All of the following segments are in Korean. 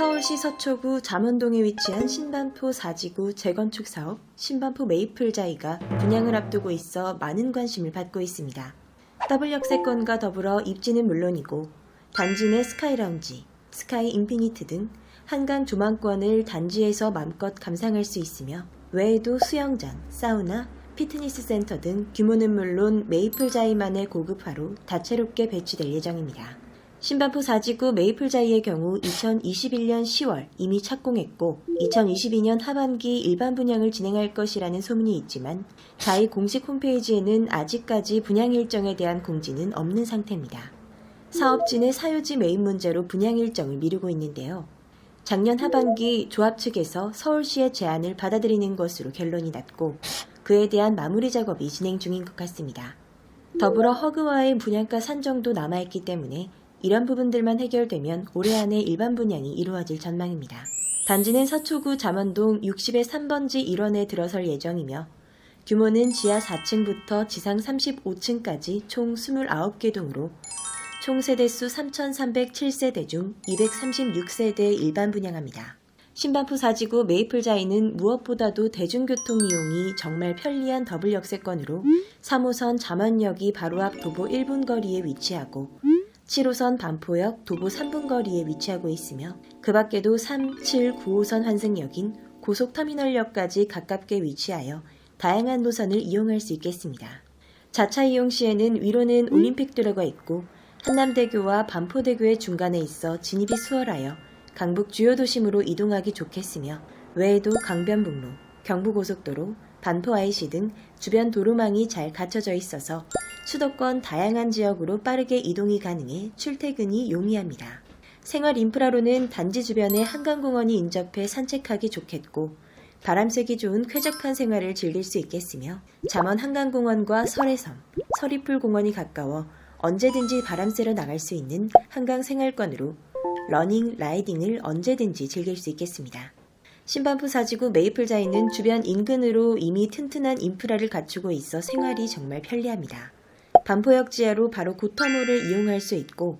서울시 서초구 잠원동에 위치한 신반포 4지구 재건축 사업 신반포 메이플자이가 분양을 앞두고 있어 많은 관심을 받고 있습니다. 더블 역세권과 더불어 입지는 물론이고 단지 내 스카이라운지, 스카이 인피니트 등 한강 조망권을 단지에서 맘껏 감상할 수 있으며 외에도 수영장, 사우나, 피트니스 센터 등 규모는 물론 메이플자이만의 고급화로 다채롭게 배치될 예정입니다. 신반포 4지구 메이플자이의 경우 2021년 10월 이미 착공했고 2022년 하반기 일반 분양을 진행할 것이라는 소문이 있지만 자이 공식 홈페이지에는 아직까지 분양 일정에 대한 공지는 없는 상태입니다. 사업진의 사유지 매입 문제로 분양 일정을 미루고 있는데요. 작년 하반기 조합 측에서 서울시의 제안을 받아들이는 것으로 결론이 났고 그에 대한 마무리 작업이 진행 중인 것 같습니다. 더불어 허그와의 분양가 산정도 남아있기 때문에 이런 부분들만 해결되면 올해 안에 일반 분양이 이루어질 전망입니다. 단지는 서초구 잠원동 60의 3번지 1원에 들어설 예정이며 규모는 지하 4층부터 지상 35층까지 총 29개 동으로 총 세대수 3,307세대 중 236세대 일반 분양합니다. 신반포 4지구 메이플자이는 무엇보다도 대중교통 이용이 정말 편리한 더블 역세권으로 3호선 잠원역이 바로 앞 도보 1분 거리에 위치하고 7호선 반포역 도보 3분 거리에 위치하고 있으며 그 밖에도 3, 7, 9호선 환승역인 고속터미널역까지 가깝게 위치하여 다양한 노선을 이용할 수 있겠습니다. 자차 이용 시에는 위로는 올림픽 도로가 있고 한남대교와 반포대교의 중간에 있어 진입이 수월하여 강북 주요 도심으로 이동하기 좋겠으며 외에도 강변북로, 경부고속도로, 반포 IC 등 주변 도로망이 잘 갖춰져 있어서 수도권 다양한 지역으로 빠르게 이동이 가능해 출퇴근이 용이합니다. 생활 인프라로는 단지 주변에 한강공원이 인접해 산책하기 좋겠고 바람 쐬기 좋은 쾌적한 생활을 즐길 수 있겠으며 잠원 한강공원과 설해섬, 서리풀공원이 가까워 언제든지 바람 쐬러 나갈 수 있는 한강 생활권으로 러닝, 라이딩을 언제든지 즐길 수 있겠습니다. 신반포 사지구 메이플자이는 주변 인근으로 이미 튼튼한 인프라를 갖추고 있어 생활이 정말 편리합니다. 반포역 지하로 바로 고터몰을 이용할 수 있고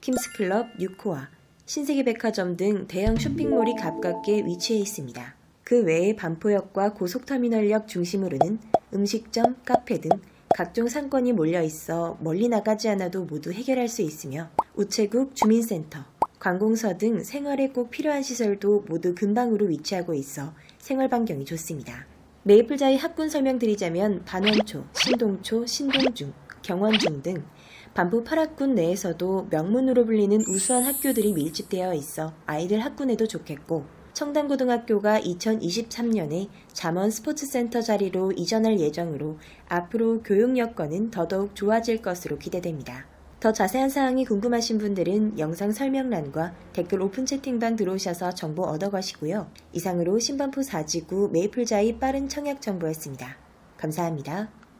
킴스클럽, 뉴코아, 신세계백화점 등 대형 쇼핑몰이 가깝게 위치해 있습니다. 그 외에 반포역과 고속터미널역 중심으로는 음식점, 카페 등 각종 상권이 몰려 있어 멀리 나가지 않아도 모두 해결할 수 있으며 우체국, 주민센터, 관공서 등 생활에 꼭 필요한 시설도 모두 근방으로 위치하고 있어 생활 반경이 좋습니다. 메이플자의 학군 설명드리자면 반원초, 신동초, 신동중, 경원중 등 반포 8학군 내에서도 명문으로 불리는 우수한 학교들이 밀집되어 있어 아이들 학군에도 좋겠고 청담고등학교가 2023년에 잠원 스포츠센터 자리로 이전할 예정으로 앞으로 교육 여건은 더더욱 좋아질 것으로 기대됩니다. 더 자세한 사항이 궁금하신 분들은 영상 설명란과 댓글 오픈 채팅방 들어오셔서 정보 얻어가시고요. 이상으로 신반포 4지구 메이플자이 빠른 청약 정보였습니다. 감사합니다.